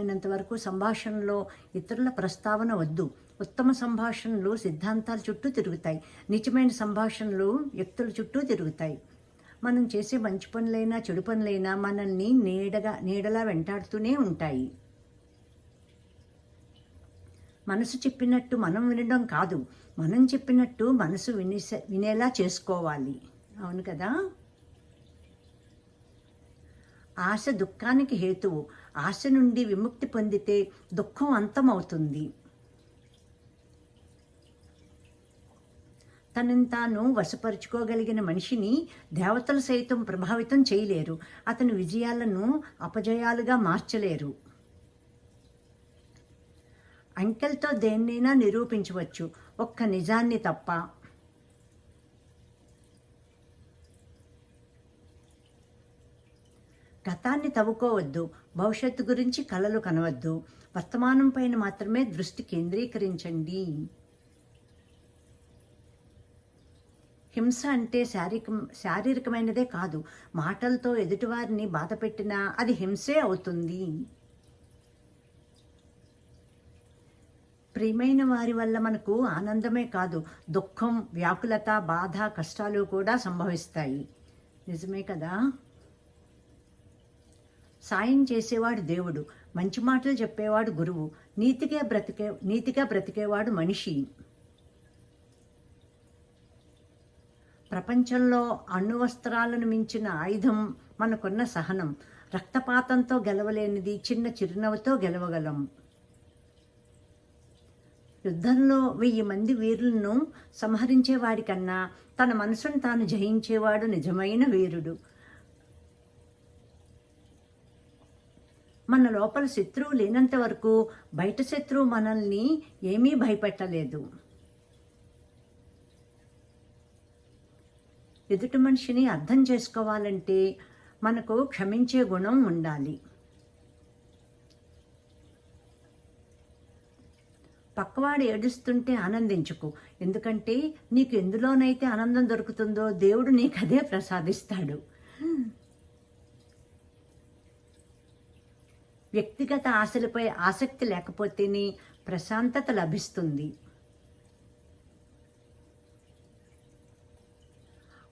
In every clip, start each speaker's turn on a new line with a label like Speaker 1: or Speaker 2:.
Speaker 1: అయినంత వరకు సంభాషణలో ఇతరుల ప్రస్తావన వద్దు. ఉత్తమ సంభాషణలు సిద్ధాంతాల చుట్టూ తిరుగుతాయి. నిజమైన సంభాషణలు వ్యక్తుల చుట్టూ తిరుగుతాయి. మనం చేసే మంచి పనులైనా చెడు పనులైనా మనల్ని నీడగా నీడలా వెంటాడుతూనే ఉంటాయి. మనసు చెప్పినట్టు మనం వినడం కాదు. మనం చెప్పినట్టు మనసు వినేసే వినేలా చేసుకోవాలి. అవును కదా? ఆశ దుఃఖానికి హేతువు. ఆశ నుండి విముక్తి పొందితే దుఃఖం అంతమవుతుంది. తనని తాను వశపరుచుకోగలిగిన మనిషిని దేవతలు సైతం ప్రభావితం చేయలేరు. అతని విజయాలను అపజయాలుగా మార్చలేరు. అంకెల్తో దేన్నైనా నిరూపించవచ్చు. ఒక్క నిజాన్ని తప్ప గతాన్ని తవ్వుకోవద్దు భవిష్యత్తు గురించి కలలు కనవద్దు వర్తమానం పైన మాత్రమే దృష్టి కేంద్రీకరించండి. హింస అంటే శారీరక శారీరకమైనదే కాదు మాటలతో ఎదుటివారిని బాధ పెట్టినా అది హింసే అవుతుంది. ప్రియమైన వారి వల్ల మనకు ఆనందమే కాదు దుఃఖం వ్యాకులత బాధ కష్టాలు కూడా సంభవిస్తాయి. నిజమే కదా? సాయం చేసేవాడు దేవుడు మంచి మాటలు చెప్పేవాడు గురువు నీతిగా బ్రతికే నీతిగా బ్రతికేవాడు మనిషి. ప్రపంచంలో అణువస్త్రాలను మించిన ఆయుధం మనకున్న సహనం రక్తపాతంతో గెలవలేనిది చిన్న చిరునవ్వుతో గెలవగలం. యుద్ధంలో వెయ్యి మంది వీరులను సంహరించేవాడికన్నా తన మనసును తాను జయించేవాడు నిజమైన వీరుడు. మన లోపల శత్రువు లేనంత వరకు బయట శత్రువు మనల్ని ఏమీ భయపెట్టలేదు. ఎదుటి మనిషిని అర్థం చేసుకోవాలంటే మనకు క్షమించే గుణం ఉండాలి. పక్కవాడు ఏడుస్తుంటే ఆనందించుకు. ఎందుకంటే నీకు ఎందులోనైతే ఆనందం దొరుకుతుందో దేవుడు నీకు అదే ప్రసాదిస్తాడు. వ్యక్తిగత ఆశలపై ఆసక్తి లేకపోతేనే ప్రశాంతత లభిస్తుంది.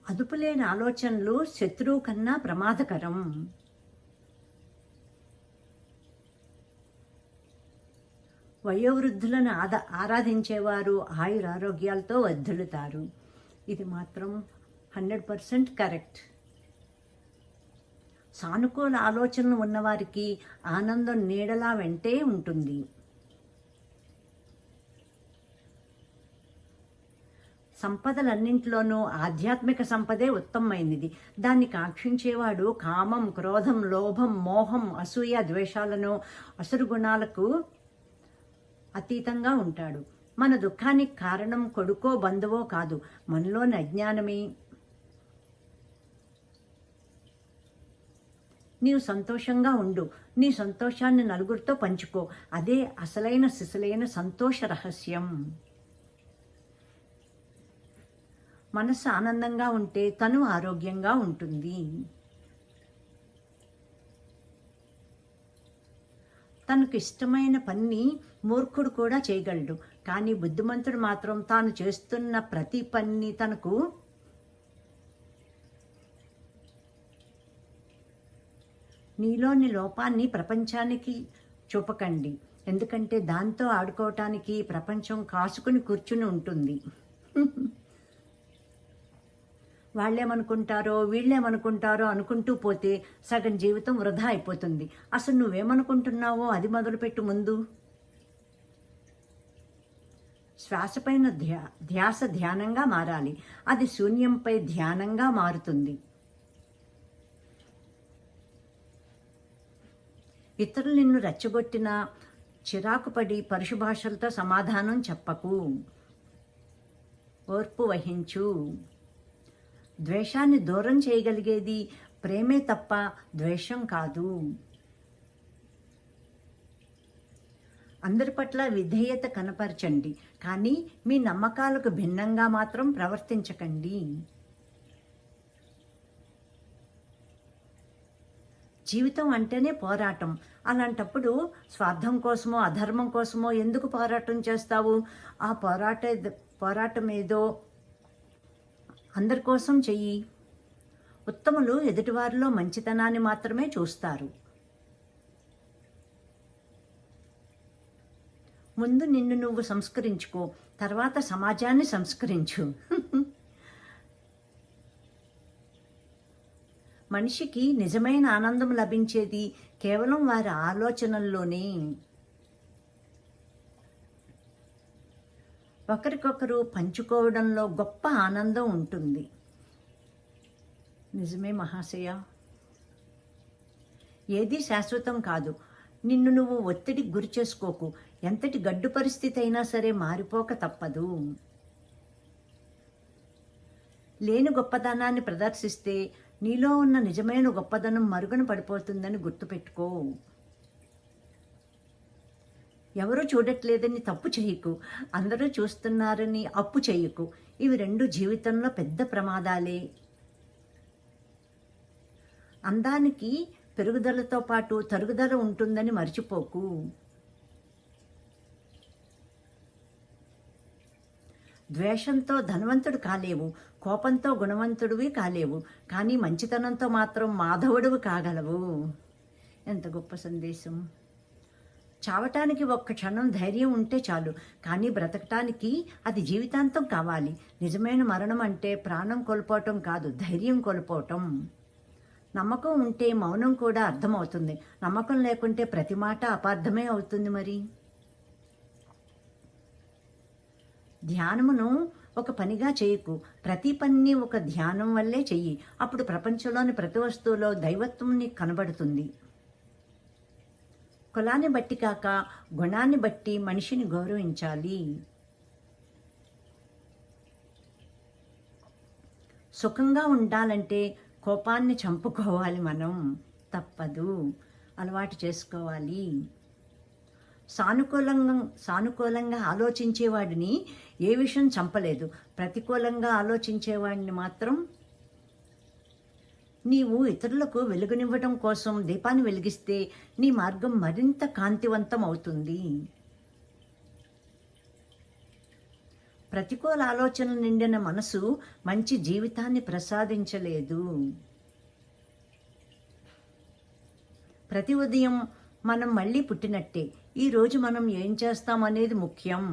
Speaker 1: అదుపులేని ఆలోచనలు శత్రువు కన్నా ప్రమాదకరం. వయోవృద్ధులను ఆద ఆరాధించేవారు ఆయురారోగ్యాలతో వర్ధిల్లుతారు ఇది మాత్రం హండ్రెడ్ పర్సెంట్ కరెక్ట్. సానుకూల ఆలోచనలు ఉన్నవారికి ఆనందం నీడలా వెంటే ఉంటుంది. సంపదలన్నింటిలోనూ ఆధ్యాత్మిక సంపదే ఉత్తమమైనది. దాన్ని కాంక్షించేవాడు కామం క్రోధం లోభం మోహం అసూయ ద్వేషాలను అసురు గుణాలకు అతీతంగా ఉంటాడు. మన దుఃఖానికి కారణం కొడుకో బంధువో కాదు. మనలోని అజ్ఞానమే. నీవు సంతోషంగా ఉండు. నీ సంతోషాన్ని నలుగురితో పంచుకో. అదే అసలైన సిసలైన సంతోష రహస్యం. మనసు ఆనందంగా ఉంటే తను ఆరోగ్యంగా ఉంటుంది. తనకు ఇష్టమైన పని మూర్ఖుడు కూడా చేయగలడు. కానీ బుద్ధిమంతుడు మాత్రం తాను చేస్తున్న ప్రతి పని తనకు నీలోని లోపాన్ని ప్రపంచానికి చూపకండి. ఎందుకంటే దాంతో ఆడుకోవటానికి ప్రపంచం కాసుకుని కూర్చుని ఉంటుంది. వాళ్ళేమనుకుంటారో వీళ్ళేమనుకుంటారో అనుకుంటూ పోతే సగం జీవితం వృధా అయిపోతుంది. అసలు నువ్వేమనుకుంటున్నావో అది మొదలుపెట్టు ముందు. శ్వాసపైన ధ్యా ధ్యాస ధ్యానంగా మారాలి. అది శూన్యంపై ధ్యానంగా మారుతుంది. ఇతరులు నిన్ను రెచ్చగొట్టినా చిరాకుపడి పడి భాషలతో సమాధానం చెప్పకు. ఓర్పు వహించు. ద్వేషాన్ని దూరం చేయగలిగేది ప్రేమే తప్ప ద్వేషం కాదు. అందరి పట్ల విధేయత కనపరచండి కానీ మీ నమ్మకాలకు భిన్నంగా మాత్రం ప్రవర్తించకండి. జీవితం అంటేనే పోరాటం. అలాంటప్పుడు స్వార్థం కోసమో అధర్మం కోసమో ఎందుకు పోరాటం చేస్తావు? ఆ పోరాట పోరాటం ఏదో అందరి కోసం చెయ్యి. ఉత్తములు ఎదుటివారిలో మంచితనాన్ని మాత్రమే చూస్తారు. ముందు నిన్ను నువ్వు సంస్కరించుకో తర్వాత సమాజాన్ని సంస్కరించు. మనిషికి నిజమైన ఆనందం లభించేది కేవలం వారి ఆలోచనల్లోనే. ఒకరికొకరు పంచుకోవడంలో గొప్ప ఆనందం ఉంటుంది. నిజమే మహాశయ. ఏది శాశ్వతం కాదు. నిన్ను నువ్వు ఒత్తిడికి గురి చేసుకోకు. ఎంతటి గడ్డు పరిస్థితి అయినా సరే మారిపోక తప్పదు. లేని గొప్పదనాన్ని ప్రదర్శిస్తే నీలో ఉన్న నిజమైన గొప్పదనం మరుగున పడిపోతుందని గుర్తుపెట్టుకో. ఎవరూ చూడట్లేదని తప్పు చేయకు. అందరూ చూస్తున్నారని అప్పు చేయకు. ఇవి రెండు జీవితంలో పెద్ద ప్రమాదాలే. అందానికి పెరుగుదలతో పాటు తరుగుదల ఉంటుందని మర్చిపోకు. ద్వేషంతో ధనవంతుడు కాలేవు కోపంతో గుణవంతుడివి కాలేవు కానీ మంచితనంతో మాత్రం మాధవుడివి కాగలవు. ఎంత గొప్ప సందేశం. చావటానికి ఒక్క క్షణం ధైర్యం ఉంటే చాలు కానీ బ్రతకటానికి అది జీవితాంతం కావాలి. నిజమైన మరణం అంటే ప్రాణం కోల్పోవటం కాదు ధైర్యం కోల్పోవటం. నమ్మకం ఉంటే మౌనం కూడా అర్థమవుతుంది. నమ్మకం లేకుంటే ప్రతి మాట అపార్థమే అవుతుంది మరి. ధ్యానమును ఒక పనిగా చేయకు. ప్రతి పనిని ఒక ధ్యానం వల్లే చెయ్యి. అప్పుడు ప్రపంచంలోని ప్రతి వస్తువులో దైవత్వం నీకు కనబడుతుంది. కులాన్ని బట్టి కాక గుణాన్ని బట్టి మనిషిని గౌరవించాలి. సుఖంగా ఉండాలంటే కోపాన్ని చంపుకోవాలి మనం. తప్పదు. అలవాటు చేసుకోవాలి. సానుకూలంగా సానుకూలంగా ఆలోచించేవాడిని ఏ విషయం చంపలేదు. ప్రతికూలంగా ఆలోచించేవాడిని మాత్రం నీవు ఇతరులకు వెలుగునివ్వడం కోసం దీపాన్ని వెలిగిస్తే నీ మార్గం మరింత కాంతివంతం అవుతుంది. ప్రతికూల ఆలోచనలు నిండిన మనసు మంచి జీవితాన్ని ప్రసాదించలేదు. ప్రతి ఉదయం మనం మళ్ళీ పుట్టినట్టే. ఈరోజు మనం ఏం చేస్తాం అనేది ముఖ్యం.